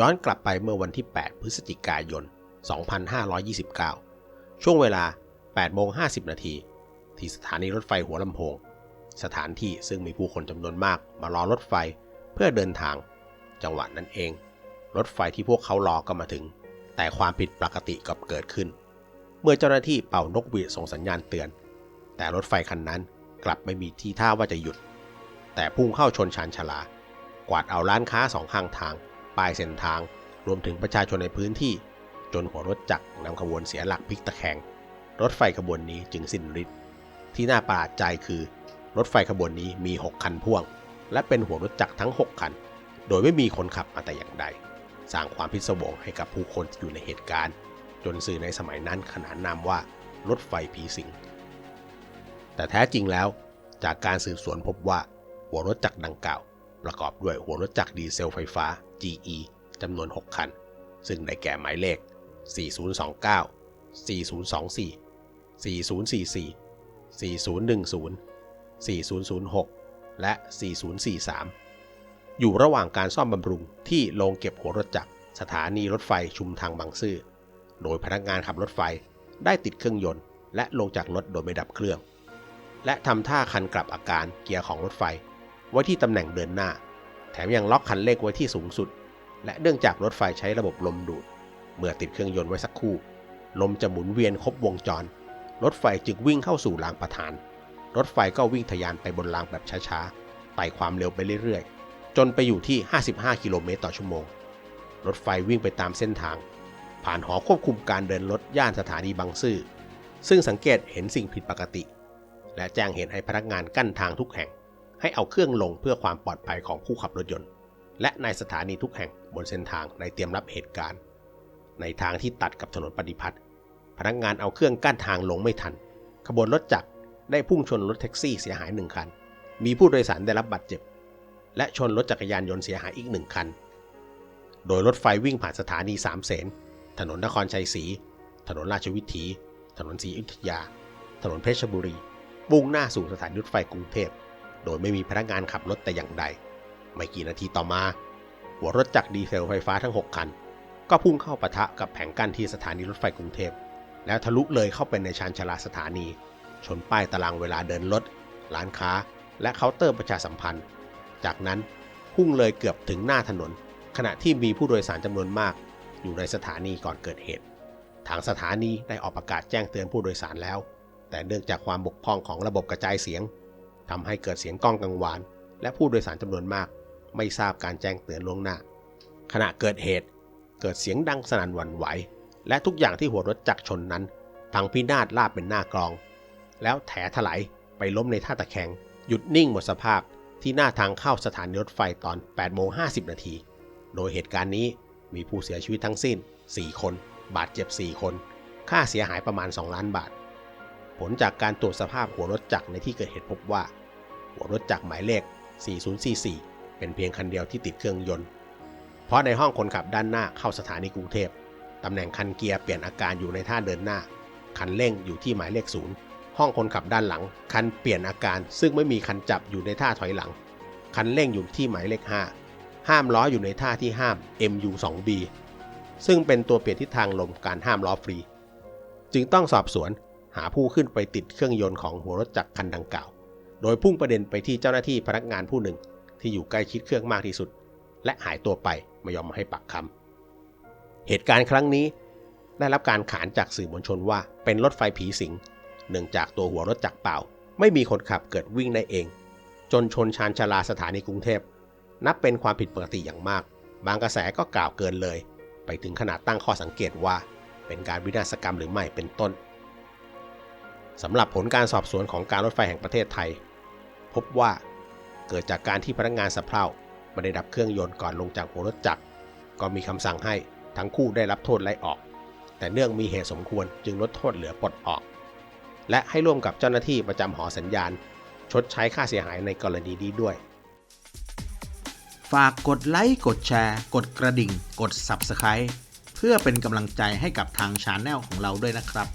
ย้อนกลับไปเมื่อวันที่ 8 พฤศจิกายน 2529 ช่วงเวลา8โมง50 นาที ที่สถานีรถไฟหัวลำโพง สถานที่ซึ่งมีผู้คนจำนวนมากมารอรถไฟเพื่อเดินทาง จังหวะนั้นเอง รถไฟที่พวกเขารอก็มาถึง แต่ความผิดปกติก็เกิดขึ้น เมื่อเจ้าหน้าที่เป่านกหวีดส่งสัญญาณเตือน แต่รถไฟคันนั้นกลับไม่มีที่ท่าว่าจะหยุด แต่พุ่งเข้าชนชานชาลากวาดเอาร้านค้าสองข้างทาง ป้ายเส้นทาง รวมถึงประชาชนในพื้นที่ จนหัวรถจักรนำขบวนเสียหลักพลิกตะแคงรถไฟขบวนนี้จึงสิ้นฤทธิ์ที่น่าประหลาดใจคือ รถไฟขบวนนี้มี 6 คันพ่วง และเป็นหัวรถจักรทั้ง 6 คัน โดยไม่มีคนขับมาแต่อย่างใด สร้างความพิศวงให้กับผู้คนอยู่ในเหตุการณ์ จนสื่อในสมัยนั้นขนานนามว่ารถไฟผีสิงแต่แท้จริงแล้ว จากการสืบสวนพบว่าหัวรถจักรดังกล่าว ประกอบด้วยหัวรถจักรดีเซลไฟฟ้า GE จำนวน 6 คัน ซึ่งได้แก่หมายเลข 4029 4024 4044 4010 4006 และ 4043 อยู่ระหว่างการซ่อมบำรุงที่โรงเก็บหัวรถจักรสถานีรถไฟชุมทางบางซื่อ โดยพนักงานขับรถไฟได้ติดเครื่องยนต์ และลงจากรถโดยไม่ดับเครื่อง และทำท่าคันกลับอาการเกียร์ของรถไฟ ไว้ที่ตำแหน่งเดินหน้า แถมยังล็อกคันเร่งไว้ที่สูงสุด และเนื่องจากรถไฟใช้ระบบลมดูด เมื่อติดเครื่องยนต์ไว้สักครู่ ลมจะหมุนเวียนครบวงจร รถไฟจึงวิ่งเข้าสู่รางประธาน รถไฟก็วิ่งทะยานไปบนรางแบบช้าๆ ไต่ความเร็วไปเรื่อยๆ จนไปอยู่ที่ 55 กิโลเมตรต่อชั่วโมง รถไฟวิ่งไปตามเส้นทาง ผ่านหอควบคุมการเดินรถย่านสถานีบางซื่อ ซึ่งสังเกตเห็นสิ่งผิดปกติ และแจ้งเหตุให้พนักงานกั้นทางทุกแห่ง ให้เอาเครื่องลงเพื่อความปลอดภัยของผู้ขับรถยนต์ และในสถานีทุกแห่งบนเส้นทางในเตรียมรับเหตุการณ์ ในทางที่ตัดกับถนนปฏิพัฒน์พนักงานเอาเครื่องกั้นทางลงไม่ทัน ขบวนรถจักรได้พุ่งชนรถแท็กซี่เสียหายหนึ่งคัน มีผู้โดยสารได้รับบาดเจ็บ และชนรถจักรยานยนต์เสียหายอีกหนึ่งคัน โดยรถไฟวิ่งผ่านสถานีสามเสน ถนนนครชัยศรี ถนนราชวิถี ถนนศรีอยุธยา ถนนเพชรบุรีมุ่งหน้าสู่สถานีรถไฟกรุงเทพ โดยไม่มีพนักงานขับรถแต่อย่างใด ไม่กี่นาทีต่อมา หัวรถจักรดีเซลไฟฟ้าทั้ง 6 คัน ก็พุ่งเข้าปะทะกับแผงกั้นที่สถานีรถไฟกรุงเทพ แล้วทะลุเลยเข้าไปในชานชาลาสถานี ชนป้ายตารางเวลาเดินรถ ร้านค้า และเคาน์เตอร์ประชาสัมพันธ์ จากนั้นพุ่งเลยเกือบถึงหน้าถนน ขณะที่มีผู้โดยสารจำนวนมาก อยู่ในสถานีก่อนเกิดเหตุ ทางสถานีได้ออกประกาศแจ้งเตือนผู้โดยสารแล้ว แต่เนื่องจากความบกพร่องของระบบกระจายเสียง ทำให้เกิดเสียงก้องกังวาน และผู้โดยสารจำนวนมาก ไม่ทราบการแจ้งเตือนล่วงหน้า ขณะเกิดเหตุ เกิดเสียงดังสนั่นหวั่นไหว และทุกอย่างที่หัวรถจักรชนนั้นพังพินาศราบเป็นหน้ากลอง แล้วแถถลายไปล้มในท่าตะแคงหยุดนิ่งหมดสภาพที่หน้าทางเข้าสถานีรถไฟตอน8โมง50 นาที โดยเหตุการณ์นี้มีผู้เสียชีวิตทั้งสิ้น 4 คน บาดเจ็บ 4 คน ค่าเสียหายประมาณ 2 ล้านบาท ผลจากการตรวจสภาพหัวรถจักรในที่เกิดเหตุพบว่า หัวรถจักรหมายเลข 4044 เป็นเพียงคันเดียวที่ติดเครื่องยนต์ เพราะในห้องคนขับด้านหน้าเข้าสถานีกรุงเทพตำแหน่งคันเกียร์เปลี่ยนอาการอยู่ในท่าเดินหน้า คันเร่งอยู่ที่หมายเลขศูนย์ห้องคนขับด้านหลัง คันเปลี่ยนอาการ ซึ่งไม่มีคันจับอยู่ในท่าถอยหลัง คันเร่งอยู่ที่หมายเลข 5 ห้ามล้ออยู่ในท่าที่ห้าม MU2B ซึ่งเป็นตัวเปลี่ยนทิศทางลมการห้ามล้อฟรี จึงต้องสอบสวน หาผู้ขึ้นไปติดเครื่องยนต์ของหัวรถจักรคันดังกล่าว โดยพุ่งประเด็นไปที่เจ้าหน้าที่พนักงานผู้หนึ่งที่อยู่ใกล้ชิดเครื่องมากที่สุด และหายตัวไปไม่ยอมมาให้ปากคำเหตุการณ์ครั้งนี้ ได้รับการขานจากสื่อมวลชนว่าเป็นรถไฟผีสิงเนื่องจากตัวหัวรถจักรเปล่า ไม่มีคนขับเกิดวิ่งได้เอง จนชนชานชาลาสถานีกรุงเทพ นับเป็นความผิดปกติอย่างมาก บางกระแสก็กล่าวเกินเลย ไปถึงขนาดตั้งข้อสังเกตว่า เป็นการวินาศกรรมหรือไม่เป็นต้น สำหรับผลการสอบสวนของการรถไฟแห่งประเทศไทย พบว่าเกิดจากการที่พนักงานสับเพร่าไม่ได้ดับเครื่องยนต์ก่อนลงจากหัวรถจักร ก็มีคำสั่งให้ทั้งคู่ได้รับโทษไล่ออก แต่เนื่องมีเหตุสมควรจึงลดโทษเหลือปลดออก และให้ร่วมกับเจ้าหน้าที่ประจำหอสัญญาณ ชดใช้ค่าเสียหายในกรณีนี้ด้วย ฝากกดไลค์กดแชร์ กดกระดิ่ง กด Subscribe เพื่อเป็นกำลังใจให้กับทางชาแนลของเราด้วยนะครับ